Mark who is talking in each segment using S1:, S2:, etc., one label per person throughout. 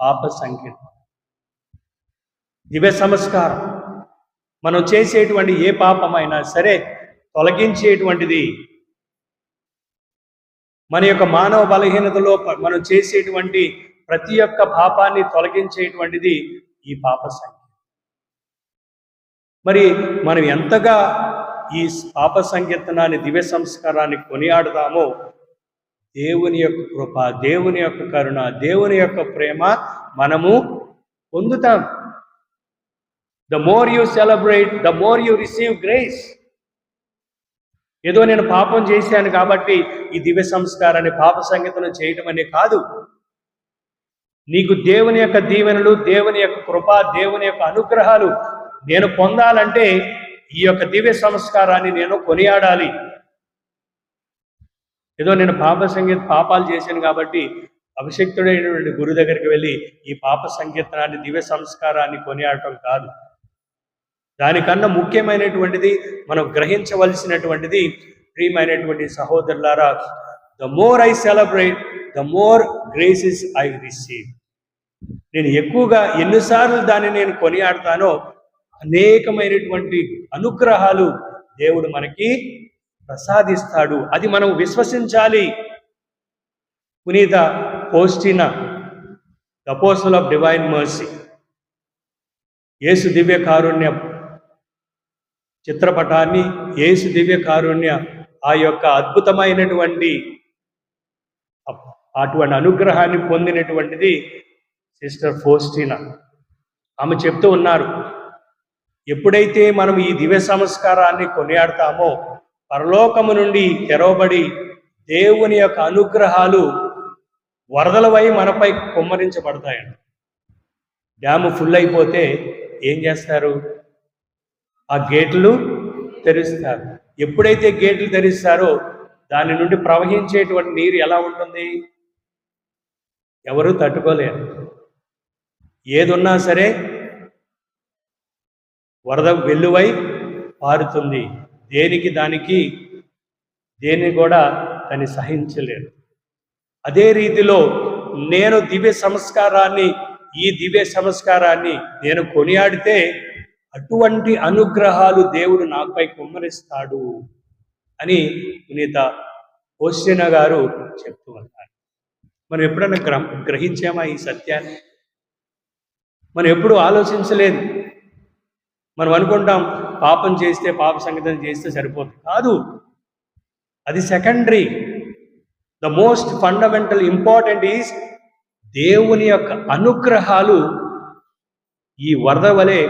S1: పాప సంఖ్య దివ్య సంస్కారం. మనం చేసేటువంటి ఏ పాపమైనా సరే తొలగించేటువంటిది మన యొక్క మానవ బలహీనతలో మనం చేసేటువంటి ప్రతి ఒక్క పాపాన్ని తొలగించేటువంటిది ఈ పాప సంఖ్య మరి మనం ఎంతగా ఈ పాప సంకీర్తనాన్ని దివ్య సంస్కారాన్ని కొనియాడదామో దేవుని యొక్క కృప దేవుని యొక్క కరుణ దేవుని యొక్క ప్రేమ మనము పొందుతాం. The more you celebrate the more you receive grace ఏదో నేను పాపం చేశాను కాబట్టి ఈ దివ్య సంస్కారాన్ని పాప సంగీతం చేయటం అనే కాదు. నీకు దేవుని యొక్క దీవెనలు దేవుని యొక్క కృప దేవుని యొక్క అనుగ్రహాలు నేను పొందాలంటే ఈ యొక్క దివ్య సంస్కారాన్ని నేను కొనియాడాలి. ఏదో నేను పాప సంగీత పాపాలు చేశాను కాబట్టి అభిషక్తుడైనటువంటి గురు దగ్గరికి వెళ్ళి ఈ పాప సంకీర్తనాన్ని దివ్య సంస్కారాన్ని కొనియాడటం కాదు. దానికన్నా ముఖ్యమైనటువంటిది మనం గ్రహించవలసినటువంటిది ప్రియమైనటువంటి సహోదరులారా the more I celebrate the more graces I receive నేను ఎక్కువగా ఎన్నిసార్లు దాన్ని నేను కొనియాడతానో అనేకమైనటువంటి అనుగ్రహాలు దేవుడు మనకి ప్రసాదిస్తాడు. అది మనం విశ్వసించాలి. పునీత Faustina the apostle of divine mercy. యేసు దివ్య కారుణ్య చిత్రపటాన్ని యేసు దివ్య కారుణ్య ఆ యొక్క అద్భుతమైనటువంటి అటువంటి అనుగ్రహాన్ని పొందినటువంటిది సిస్టర్ ఫోస్టినా. ఆమె చెప్తూ ఉన్నారు ఎప్పుడైతే మనం ఈ దివ్య సంస్కారాన్ని కొనియాడతామో పరలోకము నుండి తెరవబడి దేవుని యొక్క అనుగ్రహాలు వరదలవై మనపై కుమ్మరించబడతాయండి. డ్యాము ఫుల్ అయిపోతే ఏం చేస్తారు? ఆ గేట్లు తెరుస్తారు. ఎప్పుడైతే గేట్లు తెరుస్తారో దాని నుండి ప్రవహించేటువంటి నీరు ఎలా ఉంటుంది? ఎవరు తట్టుకోలేరు. ఏదున్నా సరే వరద వెల్లువై పారుతుంది. దేనికి దానికి దేన్ని కూడా దాన్ని సహించలేదు. అదే రీతిలో నేను దివ్య సంస్కారాన్ని ఈ దివ్య సంస్కారాన్ని నేను కొనియాడితే అటువంటి అనుగ్రహాలు దేవుడు నాపై కుమ్మరిస్తాడు అని పునీత ఓస్టిన గారు చెప్తూ ఉన్నారు మనం ఎప్పుడైనా గ్ర గ్రహించామా ఈ సత్యాన్ని? మనం ఎప్పుడు ఆలోచించలేదు. మనం అనుకుంటాం పాపం చేస్తే పాప సంగీతం చేస్తే సరిపోతుంది కాదు. అది secondary the most fundamental important is దేవుని యొక్క అనుగ్రహాలు ఈ వరద వలె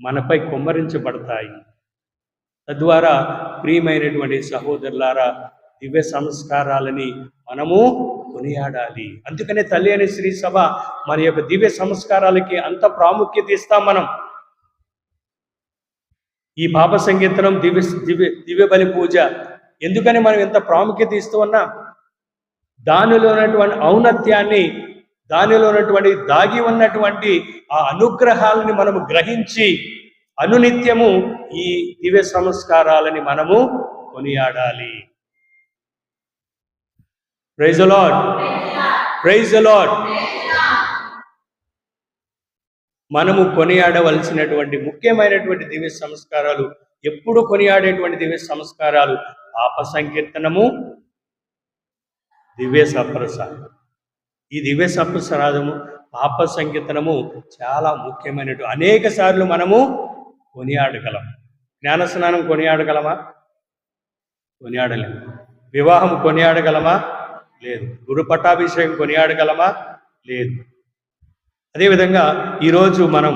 S1: మనపై కుమ్మరించబడతాయి. తద్వారా ప్రియమైనటువంటి సహోదరులారా దివ్య సంస్కారాలని మనము కొనియాడాలి. అందుకనే తల్లి అనే శ్రీ సభ మన యొక్క దివ్య సంస్కారాలకి అంత ప్రాముఖ్యత ఇస్తాం మనం. ఈ పాప సంకీర్తనం దివ్య దివ్య దివ్య బలి పూజ. ఎందుకని మనం ఎంత ప్రాముఖ్యత ఇస్తూ ఉన్నాం? దానిలో ఉన్నటువంటి ఔన్నత్యాన్ని దానిలో ఉన్నటువంటి దాగి ఉన్నటువంటి ఆ అనుగ్రహాలని మనము గ్రహించి అనునిత్యము ఈ దివ్య సంస్కారాలని మనము కొనియాడాలి. ప్రైజ్ లాడ్ ప్రైజ్ లాడ్ మనము కొనియాడవలసినటువంటి ముఖ్యమైనటువంటి దివ్య సంస్కారాలు ఎప్పుడు కొనియాడేటువంటి దివ్య సంస్కారాలు? పాప సంకీర్తనము దివ్య సప్రసాదం ఈ దివ్య సప్రసాదము పాప సంకీర్తనము చాలా ముఖ్యమైనటు అనేక సార్లు మనము కొనియాడగలం. జ్ఞానస్నానం కొనియాడగలమా? కొనియాడలేము. వివాహం కొనియాడగలమా? లేదు. గురు పట్టాభిషేకం కొనియాడగలమా? లేదు. అదేవిధంగా ఈరోజు మనం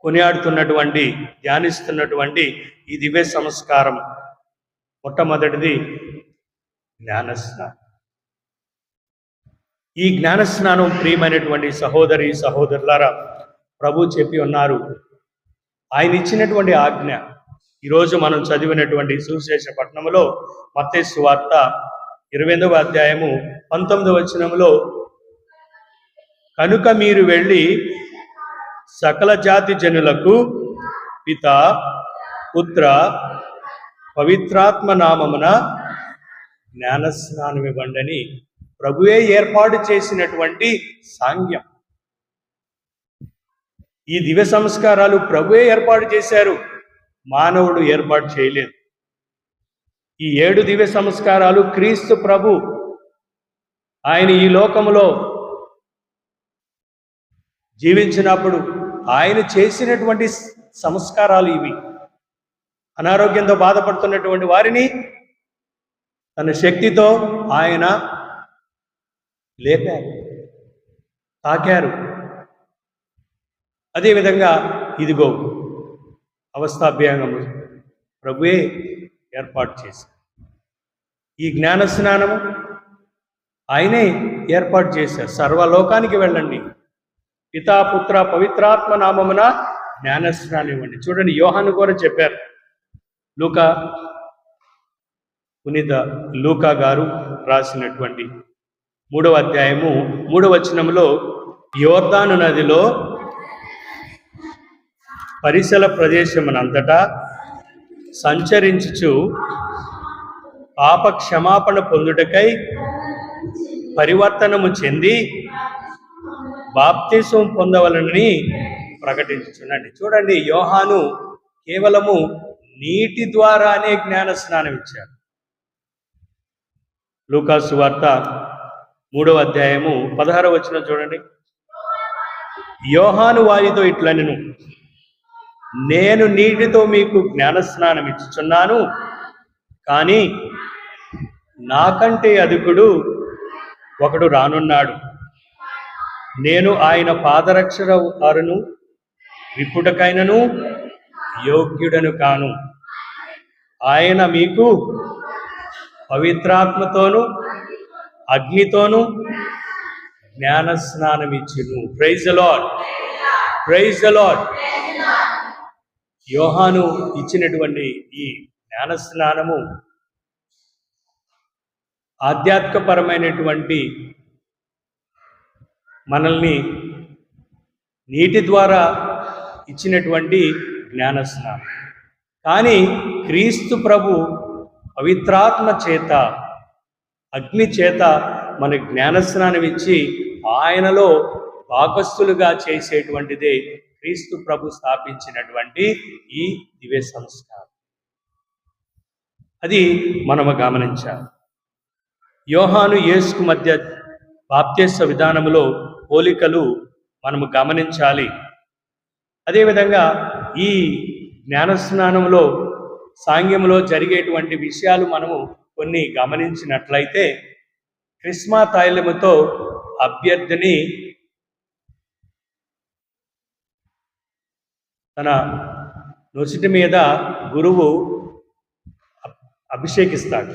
S1: కొనియాడుతున్నటువంటి ధ్యానిస్తున్నటువంటి ఈ దివ్య సంస్కారం మొట్టమొదటిది జ్ఞానస్నానం. ఈ జ్ఞానస్నానం ప్రియమైనటువంటి సహోదరి సహోదరులారా ప్రభు చెప్పి ఉన్నారు. ఆయన ఇచ్చినటువంటి ఆజ్ఞ. ఈరోజు మనం చదివినటువంటి సువిశేష పట్టణంలో మత్తే వార్త ఇరవై ఎనిమిదవ అధ్యాయము పంతొమ్మిదవ వచనంలో కనుక మీరు వెళ్ళి సకల జాతి జనులకు పిత పుత్ర పవిత్రాత్మ నామమున జ్ఞానస్నానం ఇవ్వండి ప్రభువే ఏర్పాటు చేసినటువంటి సాంగ్యం. ఈ దివ్య సంస్కారాలు ప్రభువే ఏర్పాటు చేశారు. మానవుడు ఏర్పాటు చేయలేదు. ఈ ఏడు దివ్య సంస్కారాలు క్రీస్తు ప్రభు ఆయన ఈ లోకములో జీవించినప్పుడు ఆయన చేసినటువంటి సంస్కారాలు ఇవి. అనారోగ్యంతో బాధపడుతున్నటువంటి వారిని తన శక్తితో ఆయన లేపారు తాకారు. అదేవిధంగా ఇదిగో అవస్థాభ్యాంగము ప్రభువే ఏర్పాటు చేశారు ఈ జ్ఞాన స్నానము ఆయనే ఏర్పాటు చేశారు సర్వలోకానికి వెళ్ళండి. పితా పుత్ర పవిత్రాత్మ నామమున జ్ఞానస్నానం ఇవ్వండి చూడండి యోహాను కూడా చెప్పారు. లూకా పునీత లూకా గారు రాసినటువంటి మూడవ అధ్యాయము మూడవ వచనములో యోర్ధాను నదిలో పరిసర ప్రదేశమునంతటా సంచరించుచు పాప క్షమాపణ పొందుటకై పరివర్తనము చెంది బాప్తిసం పొందవలనని ప్రకటించుచున్నాండి. చూడండి యోహాను కేవలము నీటి ద్వారానే జ్ఞాన స్నానం ఇచ్చాడు. లూకాసు వార్త మూడవ అధ్యాయము పదహార వచ్చిన చూడండి. యోహాను వారితో ఇట్లనెను నేను నీటితో మీకు జ్ఞాన స్నానం ఇచ్చుచున్నాను కానీ నాకంటే అధికుడు ఒకడు రానున్నాడు. నేను ఆయన పాదరక్షర అరును విప్పుటకైనను యోగ్యుడను కాను. ఆయన మీకు పవిత్రాత్మతోను అగ్నితోను జ్ఞాన స్నానం ఇచ్చును ప్రైజ్ లాడ్ ప్రైజ్ లాడ్ యోహాను ఇచ్చినటువంటి ఈ జ్ఞాన స్నానము ఆధ్యాత్మపరమైనటువంటి మనల్ని నీటి ద్వారా ఇచ్చినటువంటి జ్ఞానస్నానం. కానీ క్రీస్తు ప్రభు పవిత్రాత్మ చేత అగ్ని చేత మన జ్ఞానస్నానం ఇచ్చి ఆయనలో భాగస్థులుగా చేసేటువంటిదే క్రీస్తు ప్రభు స్థాపించినటువంటి ఈ దివ్య సంస్కారం. అది మనము గమనించాలి. యోహాను యేసుకు మధ్య బాప్త్యస్వ విధానములో పోలికలు మనము గమనించాలి. అదేవిధంగా ఈ జ్ఞానస్నానంలో సాంగ్యంలో జరిగేటువంటి విషయాలు మనము కొన్ని గమనించినట్లయితే క్రిస్మా తైలముతో అభ్యర్థిని తన నొసిటి మీద గురువు అభిషేకిస్తాడు.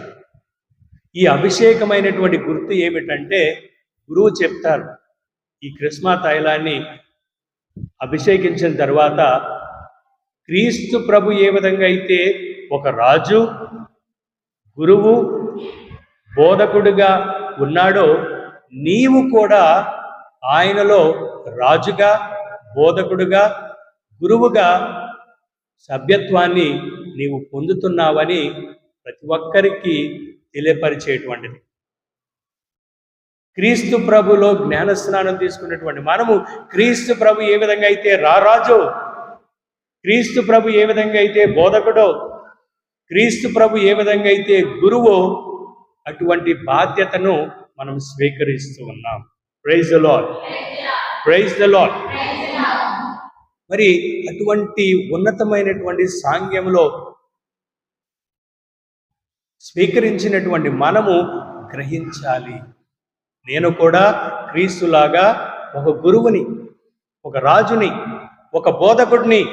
S1: ఈ అభిషేకమైనటువంటి గుర్తు ఏమిటంటే గురువు చెప్తారు ఈ క్రిస్మా తైలాన్ని అభిషేకించిన తర్వాత క్రీస్తు ప్రభు ఏ విధంగా అయితే ఒక రాజు గురువు బోధకుడుగా ఉన్నాడో నీవు కూడా ఆయనలో రాజుగా బోధకుడుగా గురువుగా సభ్యత్వాన్ని నీవు పొందుతున్నావని ప్రతి ఒక్కరికి తెలియపరిచేటువంటిది. క్రీస్తు ప్రభులో జ్ఞాన స్నానం తీసుకున్నటువంటి మనము క్రీస్తు ప్రభు ఏ విధంగా అయితే రారాజు క్రీస్తు ప్రభు ఏ విధంగా అయితే బోధకుడో క్రీస్తు ప్రభు ఏ విధంగా అయితే గురువో అటువంటి బాధ్యతను మనం స్వీకరిస్తూ ఉన్నాం. Praise the lord praise the lord మరి అటువంటి ఉన్నతమైనటువంటి సాంగ్యంలో స్వీకరించినటువంటి మనము గ్రహించాలి. నేను కూడా క్రీస్తులాగా ఒక గురువుని ఒక రాజుని ఒక బోధకుడిని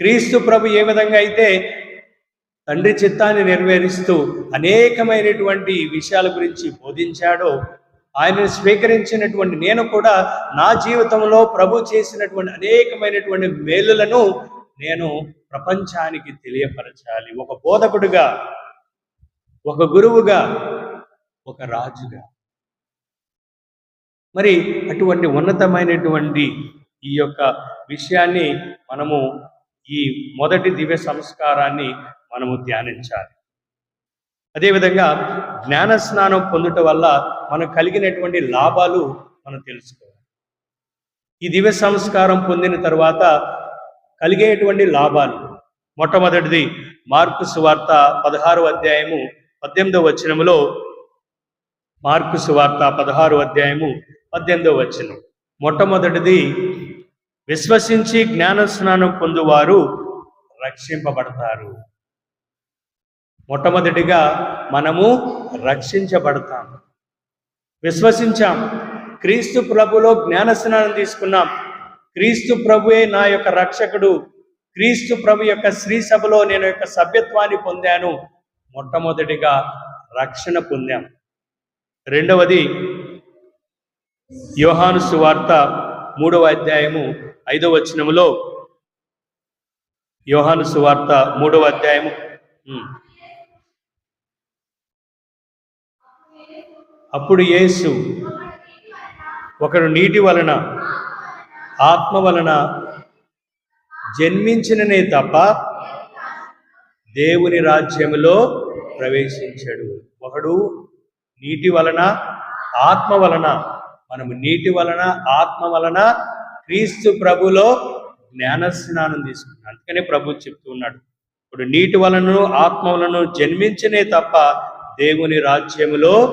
S1: క్రీస్తు ప్రభు ఏ విధంగా అయితే తండ్రి చిత్తాన్ని నెరవేరుస్తూ అనేకమైనటువంటి విషయాల గురించి బోధించాడో ఆయనను స్వీకరించినటువంటి నేను కూడా నా జీవితంలో ప్రభు చేసినటువంటి అనేకమైనటువంటి మేలులను నేను ప్రపంచానికి తెలియపరచాలి. ఒక బోధకుడుగా ఒక గురువుగా ఒక రాజుగా. మరి అటువంటి ఉన్నతమైనటువంటి ఈ యొక్క విషయాన్ని మనము ఈ మొదటి దివ్య సంస్కారాన్ని మనము ధ్యానించాలి. అదేవిధంగా జ్ఞాన స్నానం పొందుట వల్ల మనకు కలిగినటువంటి లాభాలు మనం తెలుసుకోవాలి. ఈ దివ్య సంస్కారం పొందిన తర్వాత కలిగేటువంటి లాభాలు. మొట్టమొదటిది మార్కు సువార్త పదహారు అధ్యాయము పద్దెనిమిదవ వచనములో మార్కు సువార్త పదహారు అధ్యాయము పద్దెనిమిదో వచనం. మొట్టమొదటిది విశ్వసించి జ్ఞాన స్నానం పొందువారు రక్షింపబడతారు. మొట్టమొదటిగా మనము రక్షించబడతాం. విశ్వసించాం. క్రీస్తు ప్రభులో జ్ఞాన స్నానం తీసుకున్నాం. క్రీస్తు ప్రభువే నా యొక్క రక్షకుడు. క్రీస్తు ప్రభు యొక్క శ్రీ సభలో నేను యొక్క సభ్యత్వాన్ని పొందాను. మొట్టమొదటిగా రక్షణ పొందాం. రెండవది యోహాను సువార్త మూడవ అధ్యాయము ఐదవ వచనములో యోహాను సువార్త మూడవ అధ్యాయము. అప్పుడు యేసు ఒకడు నీటి వలన ఆత్మ వలన జన్మించిననే తప్ప దేవుని రాజ్యములో ప్రవేశించాడు. ఒకడు నీటి వలన ఆత్మ వలన మనము నీటి వలన ఆత్మ వలన క్రీస్తు ప్రభులో జ్ఞాన స్నానం తీసుకున్నాం అందుకనే ప్రభు చెప్తూ ఉన్నాడు. ఇప్పుడు నీటి వలన ఆత్మ వలన జన్మించనే తప్ప దేవుని రాజ్యములో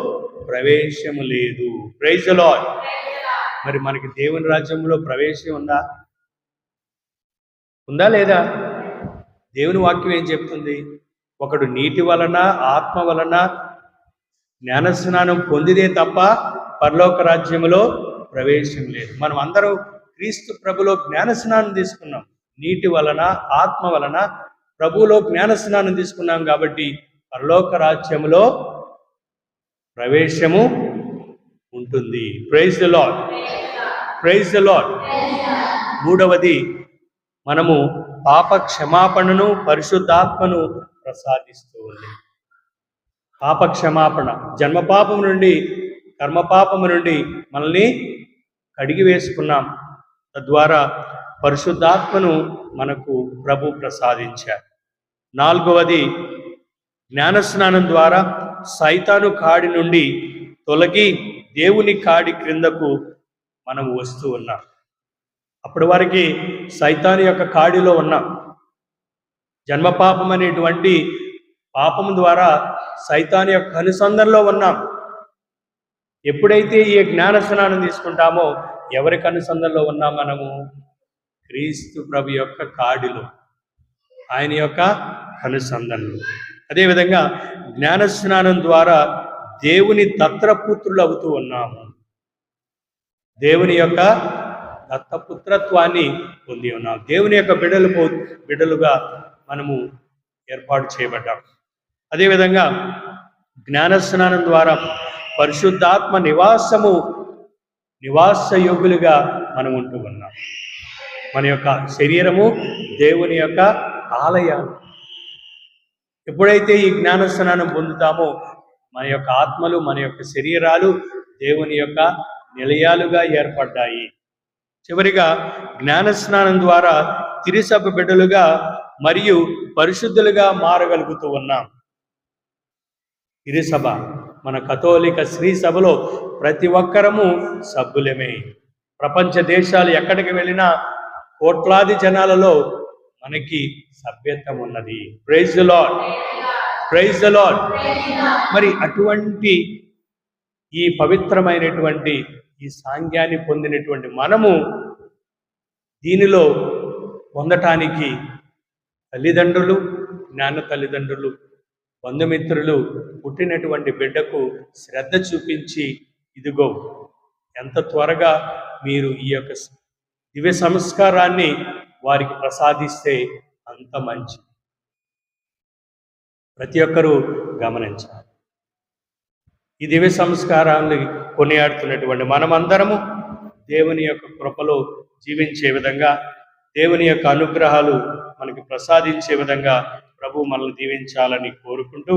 S1: ప్రవేశము లేదు. ప్రైజ్ లాడ్ మరి మనకి దేవుని రాజ్యంలో ప్రవేశం ఉందా? ఉందా లేదా? దేవుని వాక్యం ఏం చెప్తుంది? ఒకడు నీటి వలన ఆత్మ వలన జ్ఞానస్నానం పొందిదే తప్ప పరలోక రాజ్యములో ప్రవేశం లేదు. మనం అందరూ క్రీస్తు ప్రభులో జ్ఞానస్నానం తీసుకున్నాం. నీటి వలన ఆత్మ వలన ప్రభువులో జ్ఞానస్నానం తీసుకున్నాం కాబట్టి పరలోక రాజ్యములో ప్రవేశము ఉంటుంది. Praise the lord praise the lord మూడవది మనము పాప క్షమాపణను పరిశుద్ధాత్మను ప్రసాదిస్తూ ఉంది. పాప క్షమాపణ జన్మపాపం నుండి కర్మపాపము నుండి మనల్ని కడిగి వేసుకున్నాం. తద్వారా పరిశుద్ధాత్మను మనకు ప్రభు ప్రసాదించారు నాలుగవది జ్ఞానస్నానం ద్వారా సైతాను కాడి నుండి తొలగి దేవుని కాడి క్రిందకు మనం వస్తూ ఉన్నాం. అప్పటి వారికి సైతాను యొక్క కాడిలో ఉన్నాం. జన్మపాపం అనేటువంటి పాపం ద్వారా సైతాను యొక్క అనుసంధంలో ఉన్నాం. ఎప్పుడైతే ఈ జ్ఞాన స్నానం తీసుకుంటామో ఎవరికి అనుసంధంలో ఉన్నాం మనము? క్రీస్తు ప్రభు యొక్క కాడిలో. ఆయన యొక్క అనుసంధంలో అదేవిధంగా జ్ఞాన స్నానం ద్వారా దేవుని దత్తపుత్రులు అవుతూ ఉన్నాము. దేవుని యొక్క దత్తపుత్రత్వాన్ని పొంది ఉన్నాం. దేవుని యొక్క బిడలు పో- బిడలుగా మనము ఏర్పాటు చేయబడ్డాం. అదేవిధంగా జ్ఞానస్నానం ద్వారా పరిశుద్ధాత్మ నివాసము నివాస యోగులుగా మనం ఉంటూ ఉన్నాం. మన యొక్క శరీరము దేవుని యొక్క ఆలయం ఎప్పుడైతే ఈ జ్ఞానస్నానం పొందుతామో మన యొక్క ఆత్మలు మన యొక్క శరీరాలు దేవుని యొక్క నిలయాలుగా ఏర్పడ్డాయి. చివరిగా జ్ఞానస్నానం ద్వారా తిరిసభ బిడ్డలుగా మరియు పరిశుద్ధులుగా మారగలుగుతూ ఉన్నాం. తిరిసభ మన కథోలిక శ్రీ సభలో ప్రతి ఒక్కరము సభ్యులమే. ప్రపంచ దేశాలు ఎక్కడికి వెళ్ళినా కోట్లాది జనాలలో మనకి సభ్యత్వం ఉన్నది. Praise the lord praise the lord మరి అటువంటి ఈ పవిత్రమైనటువంటి ఈ సాంగ్యాన్ని పొందినటువంటి మనము దీనిలో పొందటానికి తల్లిదండ్రులు జ్ఞాన తల్లిదండ్రులు బంధుమిత్రులు పుట్టినటువంటి బిడ్డకు శ్రద్ధ చూపించి ఇదిగో ఎంత త్వరగా మీరు ఈ యొక్క దివ్య సంస్కారాన్ని వారికి ప్రసాదిస్తే అంత మంచి ప్రతి ఒక్కరూ గమనించాలి. ఈ దివ్య సంస్కారాన్ని కొనియాడుతున్నటువంటి మనమందరము దేవుని యొక్క కృపలో జీవించే విధంగా దేవుని యొక్క అనుగ్రహాలు మనకి ప్రసాదించే విధంగా ప్రభు మనల్ని దీవించాలని కోరుకుంటూ